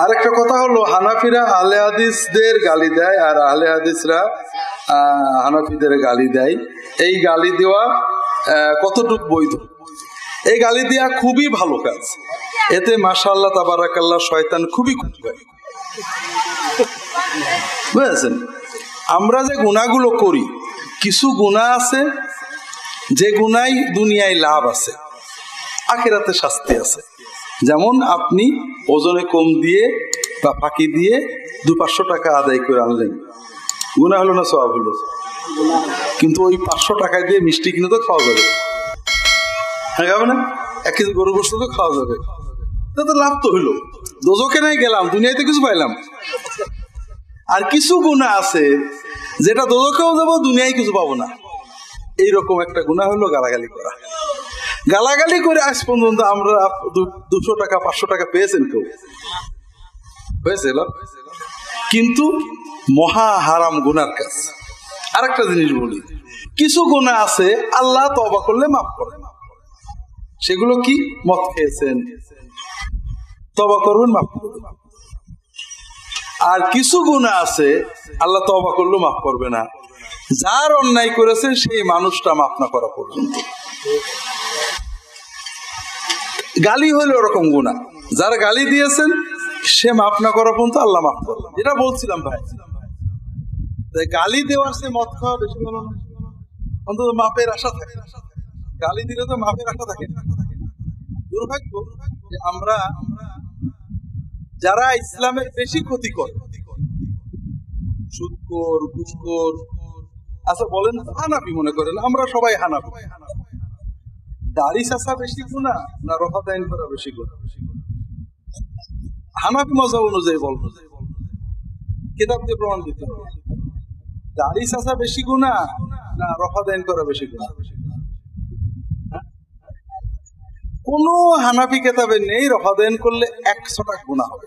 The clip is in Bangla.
আর একটা কথা হলো, হানাফিরা আহলে হাদিসদের গালি দেয় আর আহলে হাদিসরা হানাফিদের গালি দেয়। এই গালি দেওয়া কতটুকু বৈধ? এই গালি দেওয়া খুবই ভালো কাজ। এতে মাশাল্লাহ তাবারাকাল্লাহ শয়তান খুবই খুশি হয় বুঝেছেন? আমরা যে গুণাগুলো করি, কিছু গুণা আছে, যে গুণাই দুনিয়ায় লাভ আছে, আখেরাতে শাস্তি আছে। যেমন আপনি ওজনে কম দিয়ে বা ফাঁকি দিয়ে দু পাঁচশো টাকা আদায় করে আনলেন। গুণা হলো না সব হলো? কিন্তু ওই পাঁচশো টাকা দিয়ে মিষ্টি কিনে তো খাওয়া যাবে। হ্যাঁ খাবে না? এক কেজি গরু গোস্ত তো খাওয়া যাবে। তা তো লাভ তো হলো। দোজকে নাই গেলাম দুনিয়াতে কিছু পাইলাম। আর কিছু গুণা আছে, যেটা দোজকেও যাব, দুনিয়ায় কিছু পাবো না। এইরকম একটা গুণা হলো গালাগালি করা। গালাগালি করে আজ পর্যন্ত আমরা দুশো টাকা, পাঁচশো টাকা পেয়েছেন কেউ? হয়েছিল কিন্তু মহা হারাম গুনার কাজ। আরেকটা জিনিস বলি, কিছু গুণা আছে, আল্লাহ তবা করলে মাফ করে। সেগুলো কি? মদ খেয়েছেন। তবা করবেন, মাফ করবেন আর কিছু গুণা আছে, আল্লাহ তবা করলেও মাফ করবে না। যার অন্যায় করেছে সেই মানুষটা মাফ না করা পর্যন্ত। গালি হলো ওরকম গুণা যারা গালি দিয়েছেন, সে মাফ না করা পর্যন্ত আল্লাহ মাফ করবে। যেটা বলছিলাম ভাই গালি দেওয়ার সে মত খাওয়া বেশি ভালো না। অন্তত মাপের আশা থাকে। গালি দিলে তো মাপের আশা থাকে। দুর্ভাগ্য আমরা, যারা ইসলামের বেশি ক্ষতি করে সুদকর ঘুষখোর আচ্ছা বলেন হানাফি মনে করেন, আমরা সবাই হানাফি। দাড়ি চাষা বেশি গুণা, না রফা দাইন করা বেশি গুণা? হানাফি মজা অনুযায়ী বলব কিতাব দিয়ে প্রমাণ দিতে হবে দাড়ি চাষা বেশি গুণা, না রফা দাইন করা বেশি গুণা? কোন হানাফি কেতাবে নেই রফা দাইন করলে একশোটা গুণা হবে।